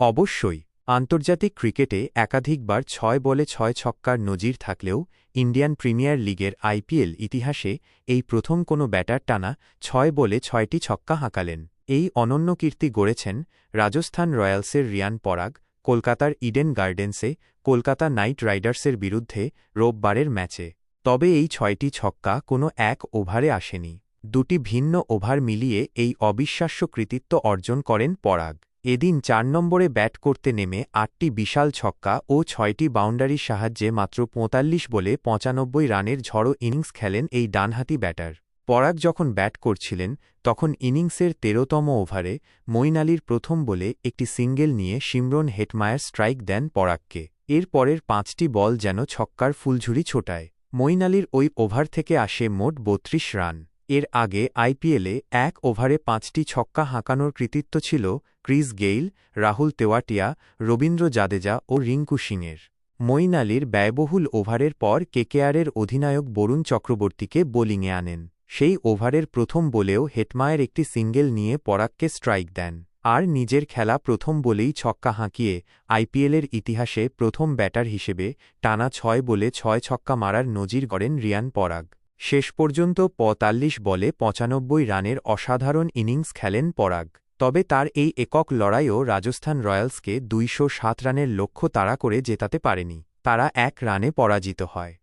অবশ্যই, আন্তর্জাতিক ক্রিকেটে একাধিকবার ছয় বলে ছয় ছক্কার নজির থাকলেও ইন্ডিয়ান প্রিমিয়ার লিগের আইপিএল ইতিহাসে এই প্রথম কোনো ব্যাটার টানা ছয় বলে ছয়টি ছক্কা হাঁকালেন। এই অনন্য কীর্তি গড়েছেন রাজস্থান রয়্যালসের রিয়ান পরাগ, কলকাতার ইডেন গার্ডেন্সে, কলকাতা নাইট রাইডার্সের বিরুদ্ধে রোববারের ম্যাচে। তবে এই ছয়টি ছক্কা কোনো এক ওভারে আসেনি। দুটি ভিন্ন ওভার মিলিয়ে এই অবিশ্বাস্য কৃতিত্ব অর্জন করেন পরাগ। এদিন চার নম্বরে ব্যাট করতে নেমে আটটি বিশাল ছক্কা ও ছয়টি বাউন্ডারির সাহায্যে মাত্র পঁয়তাল্লিশ বলে পঁচানব্বই রানের ঝড়ো ইনিংস খেলেন এই ডানহাতি ব্যাটার। পরাগ যখন ব্যাট করছিলেন, তখন ইনিংসের তেরোতম ওভারে মঈন আলীর প্রথম বলে একটি সিঙ্গেল নিয়ে সিমরন হেটমায়ার স্ট্রাইক দেন পরাগকে। এর পরের পাঁচটি বল যেন ছক্কার ফুলঝুরি ছোটায়। মঈন আলীর ওই ওভার থেকে আসে মোট বত্রিশ রান। এর আগে আইপিএলে এক ওভারে পাঁচটি ছক্কা হাঁকানোর কৃতিত্ব ছিল ক্রিস গেইল, রাহুল তেওয়াটিয়া, রবীন্দ্র জাদেজা ও রিঙ্কু সিংয়ের। মঈন আলীর ব্যয়বহুল ওভারের পর কেকেআরের অধিনায়ক বরুণ চক্রবর্তীকে বোলিংয়ে আনেন। সেই ওভারের প্রথম বলেও হেটমায়ের একটি সিঙ্গেল নিয়ে পরাগকে স্ট্রাইক দেন। আর নিজের খেলা প্রথম বলেই ছক্কা হাঁকিয়ে আইপিএলের ইতিহাসে প্রথম ব্যাটার হিসেবে টানা ছয় বলে ছয় ছক্কা মারার নজির গড়েন রিয়ান পরাগ। শেষ পর্যন্ত পঁয়তাল্লিশ বলে পঁচানব্বই রানের অসাধারণ ইনিংস খেলেন পরাগ, তবে তার এই একক লড়াইও রাজস্থান রয়্যালসকে দুইশো সাত রানের লক্ষ্য তাড়া করে জেতাতে পারেনি, তারা এক রানে পরাজিত হয়।